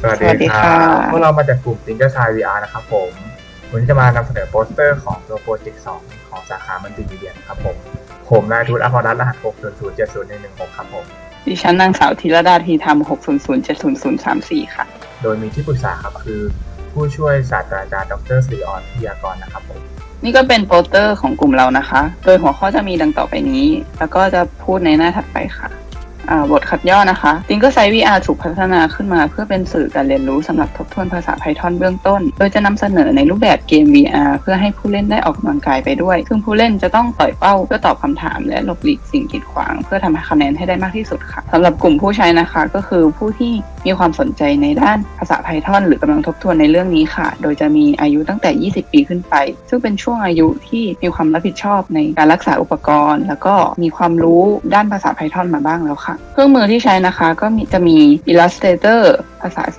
สวัสสวัสดีดีคค่ะรับพวกเรามาจากกลุ่ม Thinker Chai VR นะครับผม วันนี้จะมานำเสนอโปสเตอร์ของตัวโปรเจกต์2ของสาขามัลติมีเดียนะครับผม ผมนายทุตอภรัตน์รหัส6007016 ครับผม ดิฉันนางสาวธีรดาทีธรรม6007034 ค่ะ โดยมีที่ปรึกษาครับคือ ผู้ช่วยศาสตราจารย์ดรศรีออนพิยากรนะครับผม นี่ก็เป็นโปสเตอร์ของกลุ่มเรานะคะ โดยหัวข้อจะมีดังต่อไปนี้ แล้วก็จะพูดในหน้าถัดไปค่ะอ่า บทขัดย่อนะคะ t h i n k e r s i t e VR ถูกพัฒนาขึ้นมา เพื่อเป็นสื่อการเรียนรู้สำหรับทบทวนภาษา Python เบื้องต้น โดยจะนำเสนอในรูปแบบเกม VR เพื่อให้ผู้เล่นได้ออกกำลังกายไปด้วย ซึ่งผู้เล่นจะต้องต่อยเป้าเพื่อตอบคำถามและหลบหลีกสิ่งกีดขวาง เพื่อทำคะแนนให้ได้มากที่สุดค่ะสำหรับกลุ่มผู้ใช้นะคะ ก็คือผู้ที่ มีความสนใจในด้านภาษาไพทอนหรือกำลังทบทวนในเรื่องนี้ค่ะ โดยจะมีอายุตั้งแต่ 20 ปีขึ้นไป ซึ่งเป็นช่วงอายุที่มีความรับผิดชอบในการรักษาอุปกรณ์ แล้วก็มีความรู้ด้านภาษาไพทอนมาบ้างแล้วค่ะ เครื่องมือที่ใช้นะคะก็จะมี Illustrator าษา C++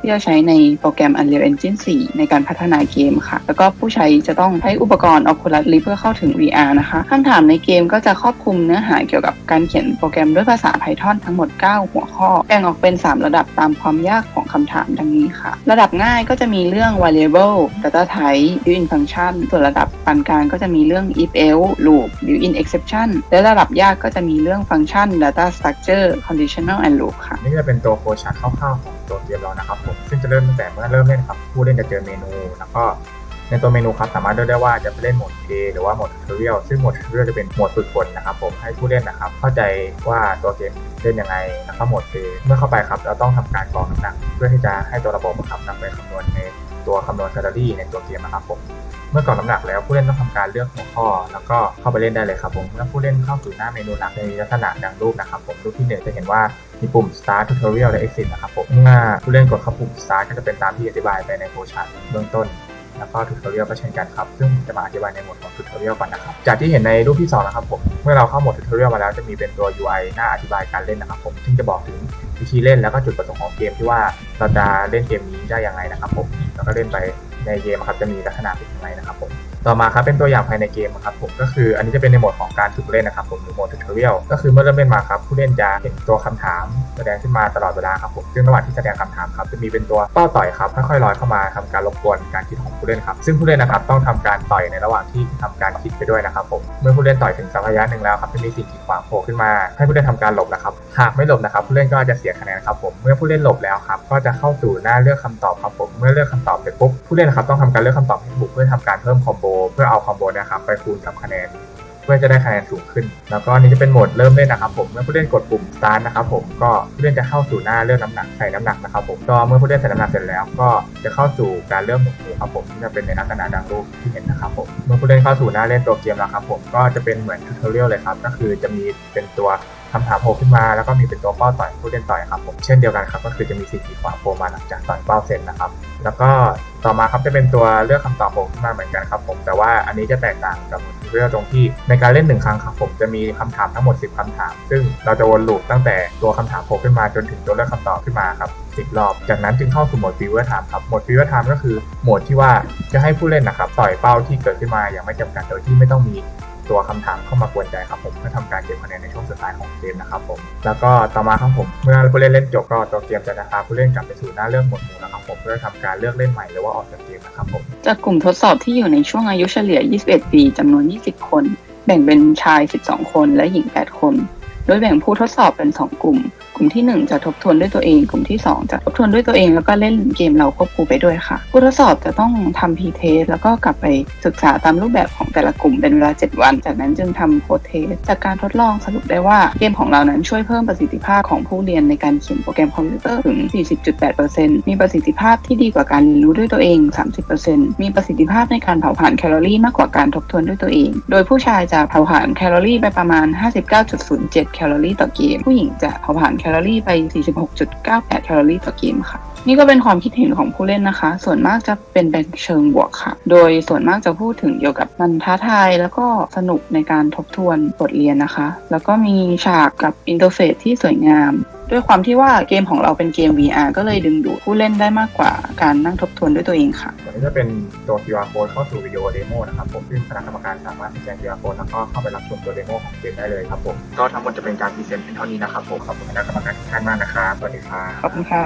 ที่จะใช้ในโปรแกรม Unreal Engine 4 ในการพัฒนาเกมค่ะ แล้วก็ผู้ใช้จะต้องใช้อุปกรณ์ Oculus Rift เพื่อเข้าถึง VR นะคะคำถามในเกมก็จะครอบคลุมเนื้อหาเกี่ยวกับการเขียนโปรแกรมด้วยภาษา Python ทั้งหมด 9 หัวข้อ แบ่งออกเป็น 3 ระดับตามความยากของคำถามดังนี้ค่ะ ระดับง่ายก็จะมีเรื่อง variable data type built-in function ส่วนระดับปานกลางก็จะมีเรื่อง if else loop built-in exception และระดับยากก็จะมีเรื่อง function data structure conditional and loop ค่ะ นี่จะเป็นตัวโฟชาร์ตคร่าวๆของตัวเกมเรานะครับผมซึ่งจะเริ่มตั้งแต่เมื่อเริ่มเล่นครับผู้เล่นจะเจอเมนู แล้วก็ในตัวเมนูครับสามารถเลือกได้ว่าจะไปเล่นโหมด A หรือว่าโหมด tutorial ซึ่งโหมด tutorial จะเป็นโหมดฝึกฝนนะครับผมให้ผู้เล่นนะครับ เข้าใจว่าตัวเกมเล่นยังไงแล้วก็โหมด A เมื่อเข้าไปครับเราต้องทำการกรองน้ำหนักเพื่อที่จะให้ตัวระบบครับนำไปคำนวณในตัวคำนวณแคลอรี่ในตัวเกมนะครับผม เมื่อกรองน้ำหนักแล้วผู้เล่นต้องทำการเลือกหัวข้อ แล้วก็เข้าไปเล่นได้เลยครับผมเมื่อผู้เล่นเข้าสู่หน้าเมนูหลักในลักษณะดังรูปนะครับผมรูปที่หนึ่งจะเห็นว่ามีปุ่ม start tutorial และ exit นะครับผมเมื่อผู้เล่นกดเข้าปุ่ม start ก็จะเป็นตามที่อธิบายไปในโฟล์ชาร์ตเบื้องต้นแล้วก็ tutorial ก็เช่นกันครับ ซึ่งผมจะมาอธิบายในหมวดของ tutorial ก่อนนะครับ จากที่เห็นในรูปที่ 2 นะครับผม เมื่อเราเข้าโหมด tutorial มาแล้วจะมีเป็นตัว UI หน้าอธิบายการเล่นนะครับผม ซึ่งจะบอกถึงวิธีเล่นแล้วก็จุดประสงค์ของเกมที่ว่าเราจะเล่นเกมนี้ได้ยังไงนะครับผม แล้วก็เล่นไป ในเกมครับจะมีลักษณะเป็นยังไงนะครับผม ต่อมาครับเป็นตัวอย่างภายในเกมครับผมก็คืออันนี้จะเป็นในโหมดของการฝึกเล่นนะครับผมหรือโหมด tutorial ก็คือเมื่อเริ่มเล่นมาครับผู้เล่นจะเห็นตัวคำถามแสดงขึ้นมาตลอดเวลาครับผมซึ่งระหว่างที่แสดงคำถามครับจะมีเป็นตัวเป้าต่อยครับค่อยๆลอยเข้ามาทำการรบกวนการคิดของผู้เล่นครับซึ่งผู้เล่นนะครับต้องทำการต่อยในระหว่างที่ทำการคิดไปด้วยนะครับผมเมื่อผู้เล่นต่อยถึงสักระยะหนึ่งแล้วครับจะมีสิ่งกีดขวางโผล่ขึ้นมา ให้ผู้เล่นทำการหลบนะครับหากไม่หลบนะครับผู้เล่นก็จะเสียคะแนนครับผมเมื่อผู้เล่นหลบแล้วครับก็จะเข้าสู่หน้าเลือกคำตอบครับผมเมื่อเลือกคำตอบเสร็จปุ๊บผู้เล่นนะครับต้องทำการเลือกคำตอบให้ถูกเพื่อทำการเพิ่มคอมโบเพื่อเอาคอมโบนะครับไปคูณกับคะแนนเพื่อจะได้คะแนนสูงขึ้น แล้วก็นี่จะเป็นโหมดเริ่มเล่นนะครับผมเมื่อผู้เล่นกดปุ่ม start นะครับผมก็ผู้เล่นจะเข้าสู่หน้าเลือกน้ำหนักใส่น้ำหนักนะครับผมก็เมื่อผู้เล่นใส่น้ำหนักเสร็จแล้ว ก็จะเข้าสู่การเริ่มหมวดหมู่ครับผมที่จะเป็นในลักษณะดังรูปที่เห็นนะครับผมเมื่อผู้เล่นเข้าสู่หน้าเล่นตัวเกมแล้วครับผมก็จะเป็นเหมือนทูตอเรียลเลยครับก็คือจะมีเป็นตัวคำถามโผล่ขึ้นมาแล้วก็มีเป็นตัวเป้าต่อยผู้เล่นต่อยครับผมเช่นเดียวกันครับก็คือจะมีสีขวาโผล่มาหลังจากต่อยเป้าเสร็จนะครับ แล้วก็ต่อมาครับจะเป็นตัวเลือกคำตอบผล่ขึ้นมาเหมือนกันครับผมแต่ว่าอันนี้จะแตกต่างกับเรื่องตรงที่ในการเล่นหนึ่งครั้งครับผมจะมีคำถามทั้งหมด 10คำถาม ซึ่งเราจะวนลูปตั้งแต่ตัวคำถามโผล่ขึ้นมาจนถึงตัวเลือกคำตอบขึ้นมาครับ10รอบ จากนั้นจึงเข้าสู่โหมดฟีเวอร์ไทม์ครับโหมดฟีเวอร์ไทม์ก็คือโหมดที่ว่าจะให้ผู้เล่นนะครับต่อยเป้าที่เกิดขึ้นมาอย่างไม่จำกัดโดยที่ไม่ต้องมี ตัวคำถามเข้ามากวนใจครับผมเพื่อทำการเก็บคะแนนในช่วงสุดท้ายของเกมนะครับผมแล้วก็ต่อมาครับผมเมื่อผู้เล่นเล่นจบก็ตัวเกมจะพาผู้เล่นกลับไปสู่หน้าเรื่องหมวดหมู่นะครับผมเพื่อทำการเลือกเล่นใหม่หรือว่าออกจากเกมนะครับผมจากกลุ่มทดสอบที่อยู่ในช่วงอายุเฉลี่ย 21 ปีจำนวน 20 คน แบ่งเป็นชาย 12 คนและหญิง 8 คน โดยแบ่งผู้ทดสอบเป็น 2 กลุ่ม กลุ่มที่ 1 จะทบทวนด้วยตัวเอง กลุ่มที่ 2 จะทบทวนด้วยตัวเอง แล้วก็เล่นเกมเราควบคู่ไปด้วยค่ะ ผู้ทดสอบจะต้องทำพีเทสแล้วก็กลับไปศึกษาตามรูปแบบของแต่ละกลุ่มเป็นเวลา 7 วัน จากนั้นจึงทำโค้ดเทสจากการทดลองสรุปได้ว่าเกมของเรานั้นช่วยเพิ่มประสิทธิภาพของผู้เรียนในการเขียนโปรแกรมคอมพิวเตอร์ถึง 40.8%มีประสิทธิภาพที่ดีกว่าการเรียนรู้ด้วยตัวเอง 30%มีประสิทธิภาพในการเผาผลาญแคลอรี่มากกว่าการทบทวนด้วยตัวเอง โดยผู้ชายจะเผาผลาญแคลอรี่ไปประมาณ 59.07แคลอรี่ต่อเกม ผู้หญิงจะเผาผลาญแคลอรี่ไป 46.98 แคลอรี่ต่อเกมค่ะ นี่ก็เป็นความคิดเห็นของผู้เล่นนะคะ ส่วนมากจะเป็นเป็นเชิงบวกค่ะ โดยส่วนมากจะพูดถึงเกี่ยวกับมันท้าทายแล้วก็สนุกในการทบทวนบทเรียนนะคะ แล้วก็มีฉากกับอินเทอร์เฟซที่สวยงาม ด้วยความที่ว่าเกมของเราเป็นเกม VR ก็เลยดึงดูดผู้เล่นได้มากกว่าการนั่งทบทวนด้วยตัวเองค่ะ ตัวนี้จะเป็นตัว QR code เข้าสู่วิดีโอเดโมนะครับผมซึ่งคณะกรรมการสามารถสแกน QR code แล้วก็เข้าไปรับชมตัวเดโมของเกมได้เลยครับผมก็ทั้งหมดจะเป็นการพรีเซนต์เป็นเท่านี้นะครับผมขอบคุณคณะกรรมการทุกท่านมากนะครับสวัสดีครับขอบคุณค่ะ